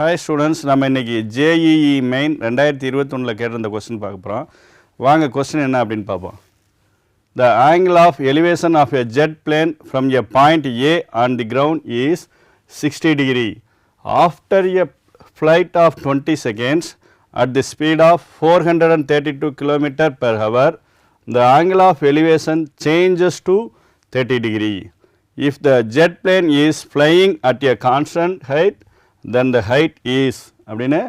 Hi students நம்ம இன்றைக்கி JEE main ரெண்டாயிரத்தி இருபத்தொன்னில் கேட்டிருந்த கொஸ்டின் பார்க்க போகிறோம் வாங்க கொஸ்டின் என்ன அப்படின்னு பார்ப்போம். The angle of elevation of a jet plane from a point A on the ground is sixty degree after a flight of twenty seconds at the speed of four hundred and thirty two kilometre per hour the angle of elevation changes to thirty degree if the jet plane is flying at a constant height then the height is அப்படின்னு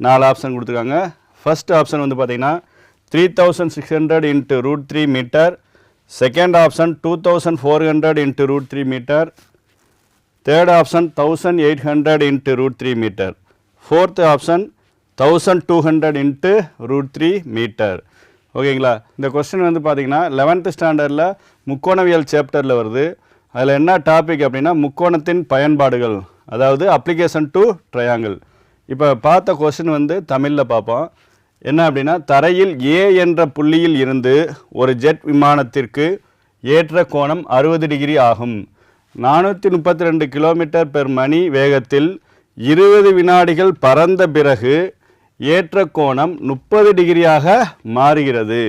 நாலு option கொடுத்துருக்காங்க. First option வந்து பார்த்தீங்கன்னா three thousand six hundred into root three metre second option two thousand four hundred into root three metre third option thousand eight hundred into root three metre fourth option thousand two hundred into root three metre ஓகேங்களா இந்த question வந்து பார்த்தீங்கன்னா eleventh ஸ்டாண்டர்டில் முக்கோணவியல் சாப்டரில் வருது. அதில் என்ன டாபிக் அப்படின்னா முக்கோணத்தின் பயன்பாடுகள். அதாவது அப்ளிகேஷன் டு ட்ரையாங்கிள் இப்போ பார்த்த கொஷின் வந்து தமிழில் பார்ப்போம். என்ன அப்படின்னா தரையில் ஏ என்ற புள்ளியில் இருந்து ஒரு ஜெட் விமானத்திற்கு ஏற்ற கோணம் அறுபது டிகிரி ஆகும். நானூற்றி முப்பத்தி ரெண்டு கிலோமீட்டர் பெர் மணி வேகத்தில் இருபது வினாடிகள் பறந்த பிறகு ஏற்ற கோணம் முப்பது டிகிரியாக மாறுகிறது.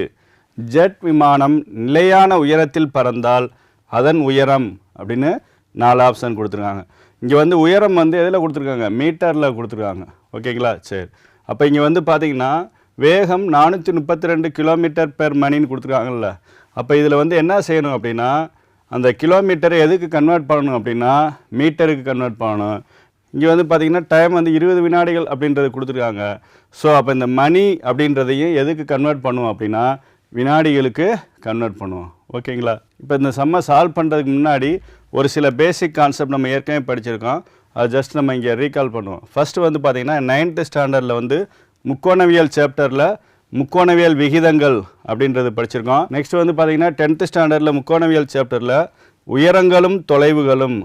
ஜெட் விமானம் நிலையான உயரத்தில் பறந்தால் அதன் உயரம் அப்படின்னு நாலு ஆப்ஷன் கொடுத்துருக்காங்க. இங்கே வந்து உயரம் வந்து எதில் கொடுத்துருக்காங்க? மீட்டரில் கொடுத்துருக்காங்க. ஓகேங்களா? சரி. அப்போ இங்கே வந்து பார்த்தீங்கன்னா வேகம் நானூற்றி முப்பத்தி ரெண்டு கிலோமீட்டர் பெர் மணின்னு கொடுத்துருக்காங்கல்ல. அப்போ இதில் வந்து என்ன செய்யணும் அப்படின்னா அந்த கிலோமீட்டரை எதுக்கு கன்வெர்ட் பண்ணணும் அப்படின்னா மீட்டருக்கு கன்வெர்ட் பண்ணணும். இங்கே வந்து பார்த்திங்கன்னா டைம் வந்து இருபது வினாடிகள் அப்படின்றது கொடுத்துருக்காங்க. ஸோ அப்போ இந்த மணி அப்படின்றதையும் எதுக்கு கன்வெர்ட் பண்ணுவோம் அப்படின்னா வினாடிகளுக்கு கன்வெர்ட் பண்ணுவோம். ஓகேங்களா? இப்போ இந்த சம்மை சால்வ் பண்ணுறதுக்கு முன்னாடி ஒரு சில பேசிக் கான்செப்ட் நம்ம ஏற்கனவே படிச்சிருக்கோம். அது ஜஸ்ட் நம்ம இங்கே ரீகால் பண்ணுவோம். ஃபஸ்ட்டு வந்து பார்த்தீங்கன்னா நைன்த்து ஸ்டாண்டர்டில் வந்து முக்கோணவியல் சாப்டரில் முக்கோணவியல் விகிதங்கள் அப்படின்றது படிச்சிருக்கோம். நெக்ஸ்ட் வந்து பார்த்தீங்கன்னா டென்த்து ஸ்டாண்டர்டில் முக்கோணவியல் சாப்டரில் உயரங்களும் தொலைவுகளும்.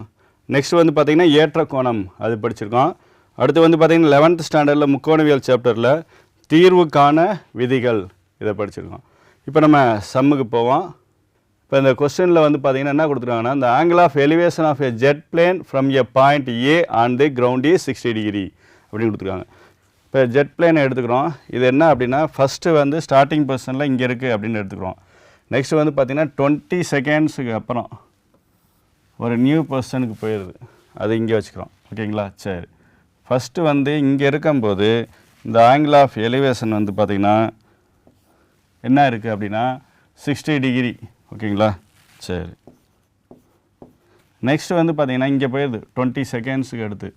நெக்ஸ்ட் வந்து பார்த்திங்கன்னா ஏற்ற கோணம் அது படிச்சிருக்கோம். அடுத்து வந்து பார்த்தீங்கன்னா லெவன்த் ஸ்டாண்டர்டில் முக்கோணவியல் சாப்டரில் தீர்வுக்கான விதிகள் இதை படிச்சிருக்கோம். இப்போ நம்ம சம்முக்கு போவோம். இப்போ இந்த கொஸ்டினில் வந்து பார்த்தீங்கன்னா என்ன கொடுத்துருக்காங்கன்னா இந்த angle of elevation of a jet plane from a point A on the ground is sixty degree அப்படின்னு கொடுத்துருக்காங்க. இப்போ ஜெட் பிளேனை எடுத்துக்கிறோம். இது என்ன அப்படின்னா ஃபஸ்ட்டு வந்து ஸ்டார்டிங் பொசிஷனில் இங்கே இருக்குது அப்படின்னு எடுத்துக்கிறோம். நெக்ஸ்ட்டு வந்து பார்த்தீங்கன்னா டுவெண்ட்டி செகண்ட்ஸுக்கு அப்புறம் ஒரு நியூ பர்சனுக்கு போயிடுது. அது இங்கே வச்சுக்கிறோம். ஓகேங்களா? சரி. ஃபஸ்ட்டு வந்து இங்கே இருக்கும்போது இந்த ஆங்கிள் ஆஃப் எலிவேஷன் வந்து பார்த்திங்கன்னா என்ன இருக்குது அப்படின்னா சிக்ஸ்டி டிகிரி ஓகேங்களா? சரி. நெக்ஸ்ட் வந்து பார்த்தீங்கன்னா இங்கே போயிடுது. டுவெண்ட்டி செகண்ட்ஸுக்கு அடுத்து.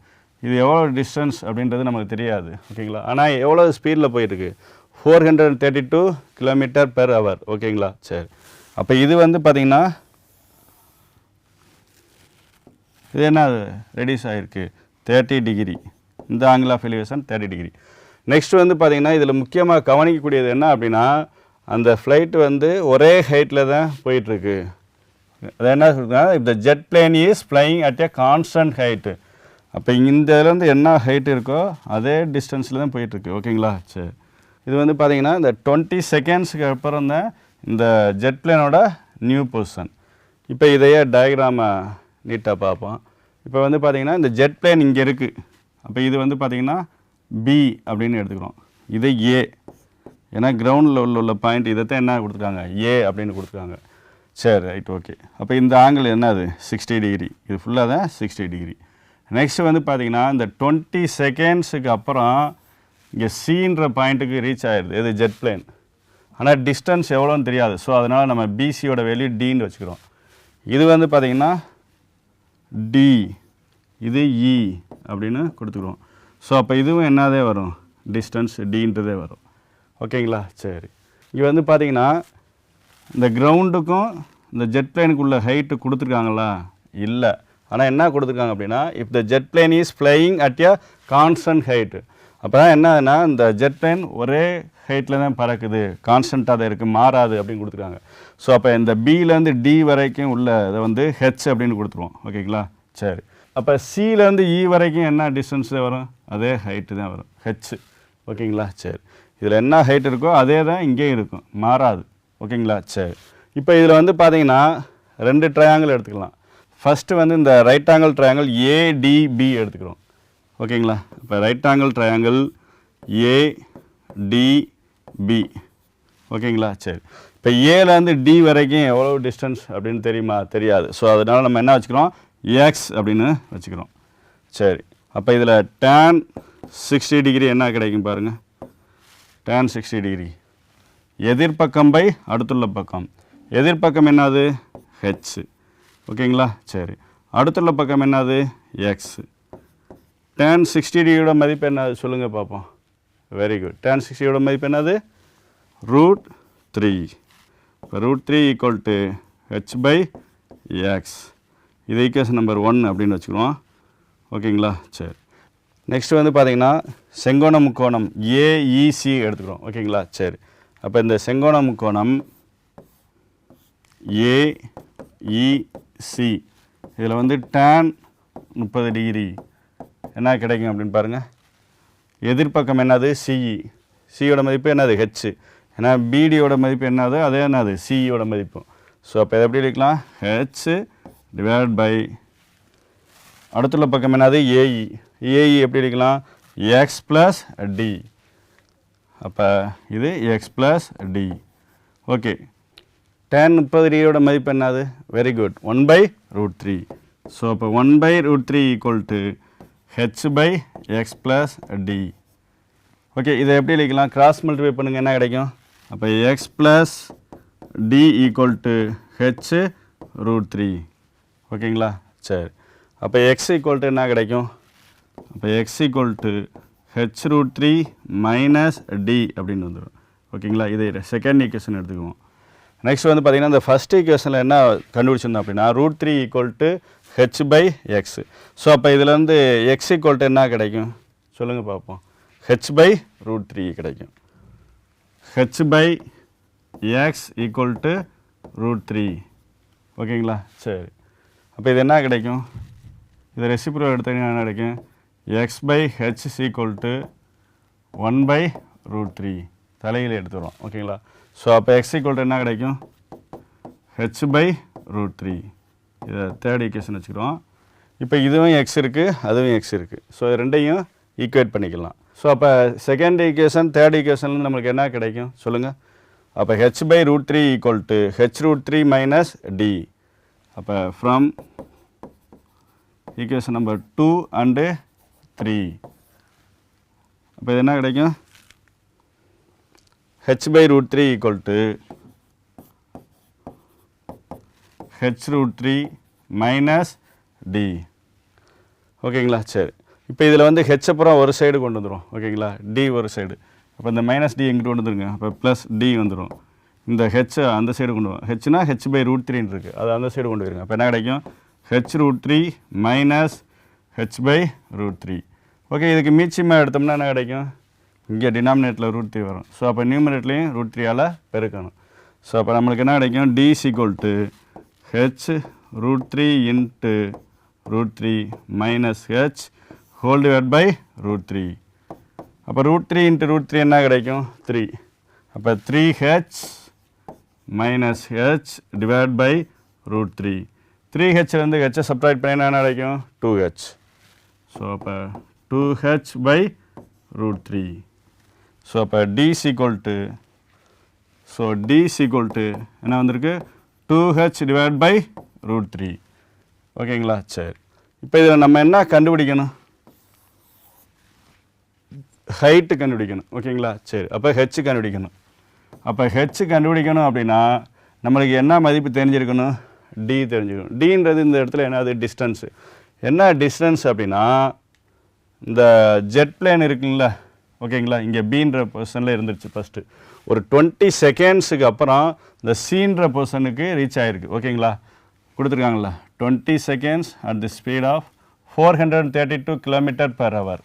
இது எவ்வளோ டிஸ்டன்ஸ் அப்படின்றது நமக்கு தெரியாது. ஓகேங்களா? ஆனால் எவ்வளோ ஸ்பீடில் போயிருக்கு four hundred thirty two kilometre per hour ஓகேங்களா? சரி. அப்போ இது வந்து பார்த்திங்கன்னா இது என்ன ரெடியூஸ் ஆகிருக்கு தேர்ட்டி டிகிரி இந்த angle of elevation thirty degree next வந்து பார்த்தீங்கன்னா இதில் முக்கியமாக கவனிக்கக்கூடியது என்ன அப்படின்னா அந்த ஃப்ளைட் வந்து ஒரே ஹைட்டில் தான் போயிட்டுருக்கு. அது என்ன சொல்லுங்க இந்த jet plane is flying at a constant height அப்போ இந்த இதுலேருந்து என்ன ஹைட் இருக்கோ அதே டிஸ்டன்ஸில் தான் போயிட்டுருக்கு. ஓகேங்களா சரி. இது வந்து பார்த்திங்கன்னா இந்த டுவெண்ட்டி செகண்ட்ஸுக்கு அப்புறம் தான் இந்த ஜெட் பிளேனோட நியூ பொசிஷன் இப்போ இதையே டயக்ராமை நீட்டாக பார்ப்போம். இப்போ வந்து பார்த்திங்கன்னா இந்த ஜெட் பிளேன் இங்கே இருக்குது அப்போ இது வந்து பார்த்திங்கன்னா பி அப்படின்னு எடுத்துக்கிறோம். இது ஏ ஏன்னா கிரவுண்டில் உள்ள உள்ள பாயிண்ட் இதைத்தான் என்ன கொடுத்துருக்காங்க? ஏ அப்படின்னு கொடுத்துருக்காங்க. சரி ரைட் ஓகே அப்போ இந்த ஆங்கிள் என்னது? சிக்ஸ்டி டிகிரி இது ஃபுல்லாக தான் சிக்ஸ்டி டிகிரி நெக்ஸ்ட் வந்து பார்த்தீங்கன்னா இந்த டுவெண்ட்டி செகண்ட்ஸுக்கு அப்புறம் இங்கே சீன்ற பாயிண்ட்டுக்கு ரீச் ஆயிடுது இது ஜெட் பிளேன் ஆனால் டிஸ்டன்ஸ் எவ்வளோன்னு தெரியாது. ஸோ அதனால் நம்ம பிசியோட வெளியே டின்னு வச்சுக்கிறோம். இது வந்து பார்த்தீங்கன்னா டி இது இ அப்படின்னு கொடுத்துக்குறோம். ஸோ அப்போ இதுவும் என்னதே வரும்? டிஸ்டன்ஸ் டின்றதே வரும். ஓகேங்களா? சரி. இங்கே வந்து பார்த்தீங்கன்னா இந்த கிரவுண்டுக்கும் இந்த ஜெட் பிளேனுக்குள்ள ஹைட்டு கொடுத்துருக்காங்களா? இல்லை. ஆனால் என்ன கொடுத்துருக்காங்க அப்படின்னா if the jet plane is flying at a constant height அப்போ தான் என்னதுன்னா இந்த ஜெட் பிளைன் ஒரே ஹைட்டில் தான் பறக்குது. கான்ஸ்டண்ட்டாக தான் இருக்குது மாறாது அப்படின்னு கொடுத்துருக்காங்க. ஸோ அப்போ இந்த பிலேருந்து டி வரைக்கும் உள்ள இதை வந்து ஹெச் அப்படின்னு கொடுத்துருவோம். ஓகேங்களா? சரி. அப்போ சிலேருந்து இ e வரைக்கும் என்ன டிஸ்டன்ஸ் வரும்? அதே ஹைட்டு தான் வரும். ஹெச் ஓகேங்களா? சரி. இதில் என்ன ஹைட் இருக்கோ அதே தான் இங்கேயும் இருக்கும். மாறாது. ஓகேங்களா? சரி. இப்போ இதில் வந்து பார்த்தீங்கன்னா ரெண்டு ட்ரையாங்கிள் எடுத்துக்கலாம். ஃபஸ்ட்டு வந்து இந்த ரைட் ஆங்கிள் ட்ரையாங்கிள் ஏடிபி எடுத்துக்கிறோம். ஓகேங்களா? இப்போ right angle triangle ADP P ஓகேங்களா? சரி. இப்போ ஏலேருந்து டி வரைக்கும் எவ்வளோ டிஸ்டன்ஸ் அப்படின்னு தெரியுமா? தெரியாது. ஸோ அதனால் நம்ம என்ன வச்சுக்கிறோம்? எக்ஸ் அப்படின்னு வச்சுக்கிறோம். சரி. அப்போ இதில் டேன் சிக்ஸ்டி டிகிரி என்ன கிடைக்கும் பாருங்கள் tan சிக்ஸ்டி டிகிரி எதிர்பக்கம் பை அடுத்துள்ள பக்கம். எதிர்பக்கம் என்னது? ஹெச் ஓகேங்களா? சரி. அடுத்துள்ள பக்கம் என்னது? எக்ஸ் tan சிக்ஸ்டி டிகிரியோட மதிப்பு என்னது? சொல்லுங்கள் பார்ப்போம் வெரி குட் tan சிக்ஸ்டியோட மதிப்பு என்னது? ரூட் த்ரீ இப்போ root three equal to H by X இது ஈக்குவேஷன் நம்பர் ஒன் அப்படின்னு வச்சுக்கிறோம் ஓகேங்களா? சரி. நெக்ஸ்ட் வந்து பார்த்தீங்கன்னா செங்கோண முக்கோணம் ஏஇசி எடுத்துக்கிறோம். ஓகேங்களா? சரி. அப்போ இந்த செங்கோண முக்கோணம் ஏஇசி இதில் வந்து டேன் முப்பது டிகிரி. என்ன கிடைக்கும் அப்படின்னு பாருங்கள் எதிர்ப்பக்கம் என்னது? சிஇ சியோட மதிப்பு என்னது? ஹெச் ஏன்னா பிடியோட மதிப்பு என்னது? அதே என்னது? சிஇயோட மதிப்பு. ஸோ அப்போ இதை எப்படி எடுக்கலாம்? ஹெச் டிவைட் பை அடுத்துள்ள பக்கம் என்னது? ஏஇ ஏஇ எப்படி எடுக்கலாம்? எக்ஸ் ப்ளஸ் டி அப்போ இது X plus D okay tan முப்பது டிகிரியோட மதிப்பு என்னது? Very good one by root three so அப்போ one by root three equal to H by X plus D okay இதை எப்படி எழுதிக்கலாம் கிராஸ் மல்டிப்ளை பண்ணுங்கள் என்ன கிடைக்கும்? அப்போ X plus D equal to H root three ஓகேங்களா சரி. அப்போ எக்ஸ் ஈக்குவல் டு என்ன கிடைக்கும்? அப்போ X equal to H root three minus D அப்படின்னு வந்துடும் ஓகேங்களா? இதை செகண்ட் ஈக்குவேஷன் எடுத்துக்குவோம். நெக்ஸ்ட் வந்து பார்த்தீங்கன்னா இந்த ஃபஸ்ட் ஈக்குவேஷனில் என்ன கண்டுபிடிச்சிருந்தோம் அப்படின்னா root three equal to H by X so அப்போ இதுலேருந்து எக்ஸ் ஈக்குவல் டு என்ன கிடைக்கும்? சொல்லுங்கள் பார்ப்போம் ஹெச் பை ரூட் த்ரீ கிடைக்கும். H by X equal to root three ஓகேங்களா? சரி. அப்போ இது என்ன கிடைக்கும்? இது ரெசிப்ரோ எடுத்தீங்கன்னா என்ன கிடைக்கும்? X by H equal to one by root three தலையில் எடுத்துக்கிறோம் ஓகேங்களா ஸோ அப்போ எக்ஸ் ஈக்குவல் டு என்ன கிடைக்கும்? ஹெச் பை ரூட் த்ரீ இதை தேர்ட் ஈக்குவேஷன் வச்சுக்கிறோம். இப்போ இதுவும் எக்ஸ் இருக்குது அதுவும் எக்ஸ் இருக்குது ஸோ ரெண்டையும் ஈக்குவேட் பண்ணிக்கலாம். ஸோ அப்போ செகண்ட் ஈக்குவேஷன் தேர்ட் ஈக்குவேஷன்ல நம்மளுக்கு என்ன கிடைக்கும்? சொல்லுங்கள் அப்போ H by root three equal to H root three minus D அப்போ from equation number two and three அப்போ இது என்ன கிடைக்கும்? H by root three equal to H root three minus D ஓகேங்களா சரி. இப்போ இதில் வந்து ஹெச் அப்புறம் ஒரு சைடு கொண்டு வந்துடும் ஓகேங்களா டி ஒரு சைடு அப்போ இந்த மைனஸ் டி எங்கிட்ட கொண்டு வந்துருங்க? அப்போ ப்ளஸ் டி வந்துடும் இந்த ஹெச் அந்த சைடு கொண்டு வரும் ஹெச்னா ஹெச் பை ரூட் த்ரீன்னு இருக்குது அது அந்த சைடு கொண்டு வருங்க அப்போ என்ன கிடைக்கும்? H root three minus H by root three okay இதுக்கு மீச்சியமாக எடுத்தோம்னா என்ன கிடைக்கும்? இங்கே டினாமினேட்டில் ரூட் த்ரீ வரும். ஸோ அப்போ நியூமினேட்லேயும் ரூட் த்ரீயால் பெருக்கணும். ஸோ அப்போ நம்மளுக்கு என்ன கிடைக்கும்? D equal to H root three into root three minus H whole divide by root three அப்போ root three into root three என்ன கிடைக்கும்? த்ரீ அப்போ three H minus H divide by root three three ஹெச்லேருந்து ஹெச்சை subtract பண்ணி என்ன கிடைக்கும்? Two H so அப்போ two H by root three so அப்போ D to so so D equal to என்ன வந்திருக்கு? Two H by by root three ஓகேங்களா சரி. இப்போ இதில் நம்ம என்ன கண்டுபிடிக்கணும்? ஹைட்டு கண்டுபிடிக்கணும். ஓகேங்களா சரி. அப்போ ஹெச் கண்டுபிடிக்கணும். அப்போ ஹெச் கண்டுபிடிக்கணும் அப்படின்னா நம்மளுக்கு என்ன மதிப்பு தெரிஞ்சிருக்கணும்? டி தெரிஞ்சுக்கணும் டின்றது இந்த இடத்துல என்னது? டிஸ்டன்ஸு என்ன டிஸ்டன்ஸ் அப்படின்னா இந்த ஜெட் பிளேன் இருக்குங்களா ஓகேங்களா? இங்கே பீன்ற பொசிஷனில் இருந்துருச்சு ஃபஸ்ட்டு ஒரு டுவெண்ட்டி செகண்ட்ஸுக்கு அப்புறம் இந்த சீன்ற பொசிஷனுக்கு ரீச் ஆகிருக்கு ஓகேங்களா? கொடுத்துருக்காங்களா twenty seconds at the speed of four hundred thirty two kilometre per hour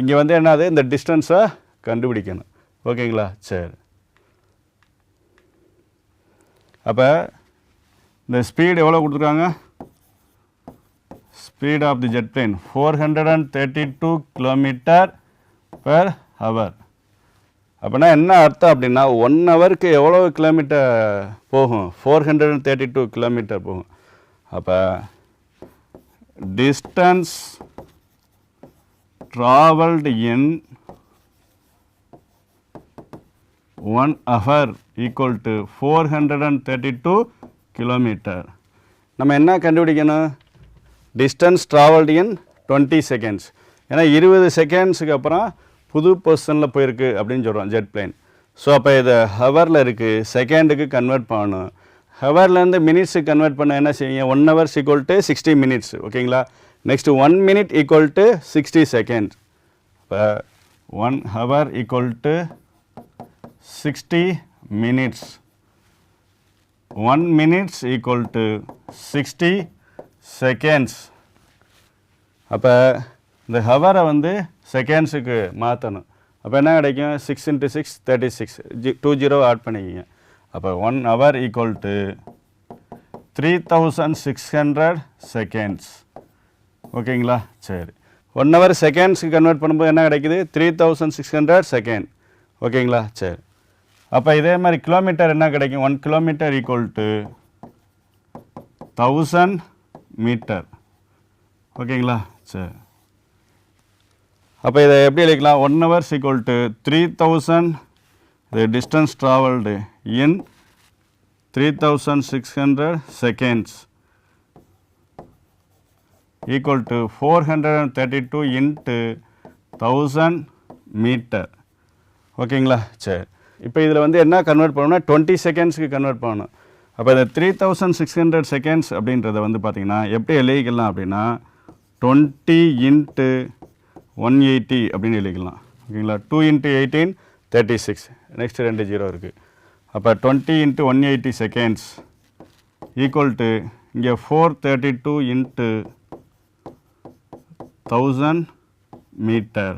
இங்கே வந்து என்னது? இந்த டிஸ்டன்ஸை கண்டுபிடிக்கணும். ஓகேங்களா? சரி. அப்போ இந்த ஸ்பீடு எவ்வளோ கொடுத்துருக்காங்க? Speed of the jet plane four hundred and thirty two kilometre hour அப்படின்னா என்ன அர்த்தம் அப்படின்னா ஒன் ஹவருக்கு எவ்வளோ கிலோமீட்டர் போகும்? Four hundred and thirty two kilometre போகும். அப்போ distance travelled in one hour equal to four hundred and thirty two kilometre நம்ம என்ன கண்டுபிடிக்கணும்? Distance travelled in twenty seconds ஏன்னா இருபது செகண்ட்ஸுக்கு அப்புறம் புது பொசிஷனில் போயிருக்கு அப்படின்னு சொல்கிறோம் ஜெட் பிளேன் ஸோ அப்போ இதை ஹவரில் இருக்குது செகண்டுக்கு கன்வெர்ட் பண்ணணும். ஹவர்லேருந்து மினிட்ஸுக்கு கன்வெர்ட் பண்ண என்ன செய்யுங்க one hours equal to sixty minutes ஓகேங்களா? Next one minute equal to sixty second இப்போ one hour equal to sixty minutes one minutes equal to sixty seconds அப்போ இந்த ஹவரை வந்து செகண்ட்ஸுக்கு மாற்றணும் அப்போ என்ன கிடைக்கும்? Six into six thirty six G two zero add பண்ணிக்கிங்க. அப்போ one hour equal to three thousand six hundred seconds ஓகேங்களா? சரி. ஒன் ஹவர் செகண்ட்ஸுக்கு கன்வெர்ட் பண்ணும்போது என்ன கிடைக்குது? Three thousand six hundred second ஓகேங்களா? சரி. அப்போ இதே மாதிரி கிலோமீட்டர் என்ன கிடைக்கும்? One kilometre equal to thousand metre. ஓகேங்களா? சரி. அப்போ இதை எப்படி எழுதிக்கலாம்? One hours equal to three thousand இது distance travelled in three thousand six hundred seconds equal to four hundred and thirty two into thousand metre ஓகேங்களா? சரி. இப்போ இதில் வந்து என்ன கன்வெர்ட் பண்ணணும்னா டுவெண்ட்டி செகண்ட்ஸ்க்கு கன்வெர்ட் பண்ணணும். அப்போ இந்த three thousand six hundred seconds அப்படின்றத வந்து பார்த்திங்கன்னா எப்படி எழுதிக்கலாம் அப்படின்னா டுவெண்ட்டி இன்ட்டு ஒன் எயிட்டி அப்படின்னு எழுதிக்கலாம். ஓகேங்களா? Two into eighteen thirty six next ரெண்டு ஜீரோ இருக்குது அப்போ twenty into one eighty seconds equal to இங்கே four thirty two into thousand metre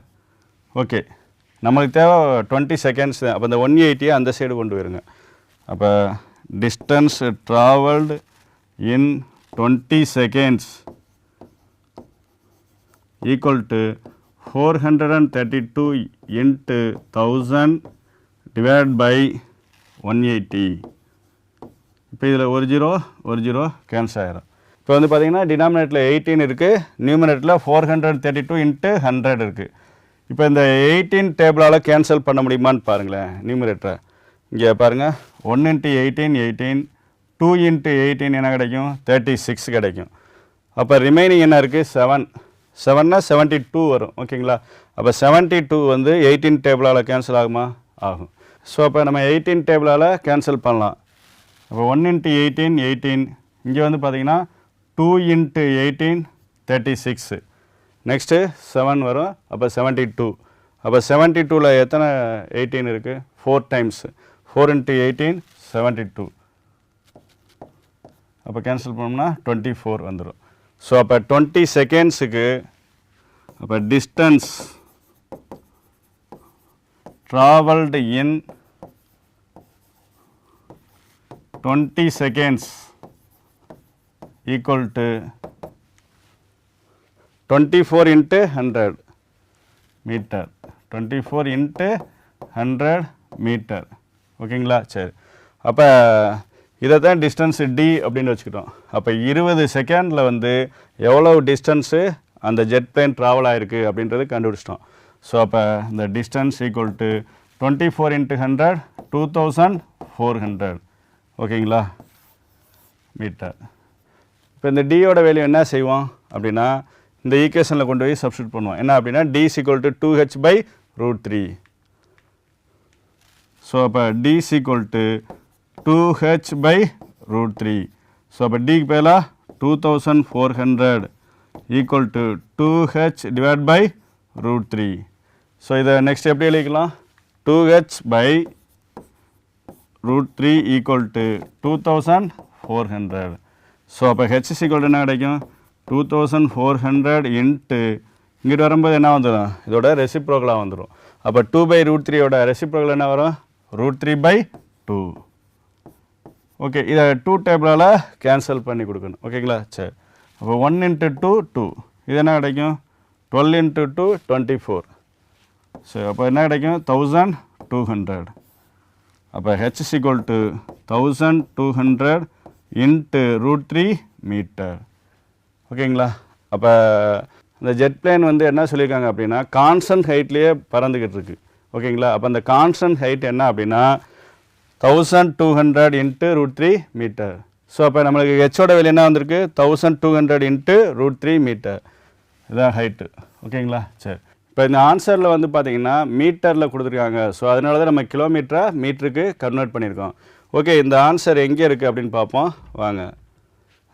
okay நம்மளுக்கு தேவை டுவெண்ட்டி செகண்ட்ஸ் அப்போ இந்த ஒன் எயிட்டியை அந்த சைடு கொண்டு வருங்க அப்போ distance travelled in twenty seconds equal to four hundred and thirty two into thousand by one eighty இப்போ இதில் ஒரு ஜீரோ ஒரு ஜீரோ கேன்சல் ஆகிடும் இப்போ வந்து பார்த்தீங்கன்னா டினாமினேட்டில் எயிட்டீன் இருக்குது நியூமினேட்டில் four hundred thirty two into hundred இருக்குது இப்போ இந்த எயிட்டீன் டேபிளால் கேன்சல் பண்ண முடியுமான்னு பாருங்களேன் நியூமினேட்டரை இங்கே பாருங்கள் one into eighteen eighteen two into eighteen என்ன கிடைக்கும்? தேர்ட்டி சிக்ஸ் கிடைக்கும். அப்போ ரிமைனிங் என்ன இருக்குது செவன் செவன்னா செவன்ட்டி டூ வரும் ஓகேங்களா அப்போ செவன்ட்டி டூ வந்து எயிட்டீன் டேபிளால் கேன்சல் ஆகுமா? ஆகும். ஸோ அப்போ நம்ம எயிட்டீன் டேபிளால் கேன்சல் பண்ணலாம். அப்போ ஒன் இன்ட்டு எயிட்டீன் எயிட்டீன் இங்கே வந்து பார்த்தீங்கன்னா two into eighteen thirty six next seven வரும் அப்போ செவன்ட்டி டூ அப்போ செவன்ட்டி டூவில் எத்தனை எயிட்டீன் இருக்குது four times four into eighteen seventy two அப்போ கேன்சல் பண்ணோம்னா டுவெண்ட்டி ஃபோர் வந்துடும் ஸோ அப்போ டுவெண்ட்டி செகண்ட்ஸுக்கு அப்போ distance travelled in twenty seconds equal to twenty four into hundred metre twenty four into hundred metre ஓகேங்களா? சரி. அப்போ இதை தான் டிஸ்டன்ஸு டி அப்படின்னு வச்சுக்கிட்டோம். அப்போ இருபது செகண்டில் வந்து எவ்வளோ டிஸ்டன்ஸு அந்த ஜெட் பிளேன் ட்ராவல் ஆகிருக்கு அப்படின்றது கண்டுபிடிச்சிட்டோம். ஸோ அப்போ இந்த distance equal to twenty four into hundred two thousand four hundred ஓகேங்களா? மீட்டர். இப்போ இந்த டியோட வேல்யூ என்ன செய்வோம் அப்படின்னா இந்த ஈக்குவேஷனில் கொண்டு போய் சப்ஸ்டியூட் பண்ணுவோம். என்ன அப்படின்னா d equal to two h by root three so அப்போ d equal to two h by root three so அப்போ டிக்கு பேலாக two thousand four hundred equal to two h divide by root three so இதை next எப்படி எழுதிக்கலாம்? Two h by root three equal to two thousand four hundred so அப்போ h equal என்ன கிடைக்கும்? Two thousand four hundred into இங்கிட்டு வரும்போது என்ன வந்துடும்? இதோட ரெசிப்ரோக்கலாக வந்துடும் அப்போ டூ பை ரூட் த்ரீயோட ரெசிப்ரோக்கல் என்ன வரும்? Root three by two okay இதை டூ டேபிளால் கேன்சல் பண்ணி கொடுக்கணும். ஓகேங்களா சரி. அப்போ ஒன் இன்ட்டு டூ டூ இது என்ன கிடைக்கும்? Twelve into two twenty four சரி அப்போ என்ன கிடைக்கும்? தௌசண்ட் டூ ஹண்ட்ரட் அப்போ h equal to thousand two hundred into root three metre ஓகேங்களா அப்போ இந்த ஜெட் பிளேன் வந்து என்ன சொல்லியிருக்காங்க அப்படின்னா கான்ஸ்டன்ட் ஹைட்லேயே பறந்துக்கிட்டு இருக்கு. ஓகேங்களா? அப்போ அந்த கான்ஸ்டன்ட் ஹைட் என்ன அப்படின்னா thousand two hundred into root three metre so அப்போ நம்மளுக்கு ஹெச்சோட வெளியே என்ன வந்திருக்கு? Thousand two hundred into root three metre இதுதான் ஹைட்டு ஓகேங்களா? சரி. இப்போ இந்த ஆன்சரில் வந்து பார்த்தீங்கன்னா மீட்டரில் கொடுத்துருக்காங்க. ஸோ அதனால தான் நம்ம கிலோமீட்டரை மீட்டருக்கு கன்வெர்ட் பண்ணியிருக்கோம். ஓகே இந்த ஆன்சர் எங்கே இருக்குது அப்படின்னு பார்ப்போம். வாங்க.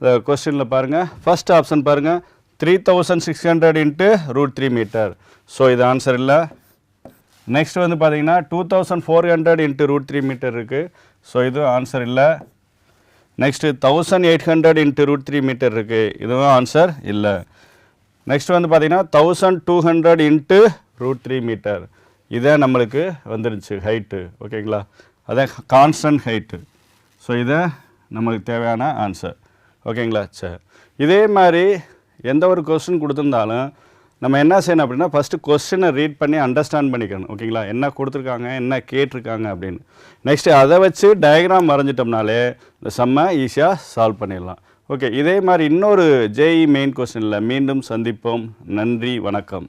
இந்த கொஸ்டினில் பாருங்கள் ஃபஸ்ட் ஆப்ஷன் பாருங்கள் three thousand six hundred into root three metre so இது ஆன்சர் இல்லை. நெக்ஸ்ட் வந்து பார்த்தீங்கன்னா two thousand four hundred into root three metre இருக்குது ஸோ இதுவும் ஆன்சர் இல்லை. Next thousand eight hundred into root three metre இருக்குது இதுவும் ஆன்சர் இல்லை. நெக்ஸ்ட் வந்து பார்த்தீங்கன்னா thousand two hundred into root three metre இதே நம்மளுக்கு வந்துருச்சு ஹைட்டு ஓகேங்களா அதான் கான்ஸ்டன்ட் ஹைட்டு ஸோ இதை நம்மளுக்கு தேவையான ஆன்சர் ஓகேங்களா சரி. இதே மாதிரி எந்த ஒரு கொஸ்டின் கொடுத்துருந்தாலும் நம்ம என்ன செய்யணும் அப்படின்னா ஃபஸ்ட்டு கொஸ்டினை ரீட் பண்ணி அண்டர்ஸ்டாண்ட் பண்ணிக்கணும். ஓகேங்களா என்ன கொடுத்துருக்காங்க? என்ன கேட்டிருக்காங்க அப்படின்னு. நெக்ஸ்ட்டு அதை வச்சு டயக்ராம் வரைஞ்சிட்டோம்னாலே இந்த செம்ம ஈஸியாக சால்வ் பண்ணிடலாம். ஓகே இதே மாதிரி இன்னொரு ஜேஇ மெயின் கொஸ்டினில் மீண்டும் சந்திப்போம். நன்றி வணக்கம்.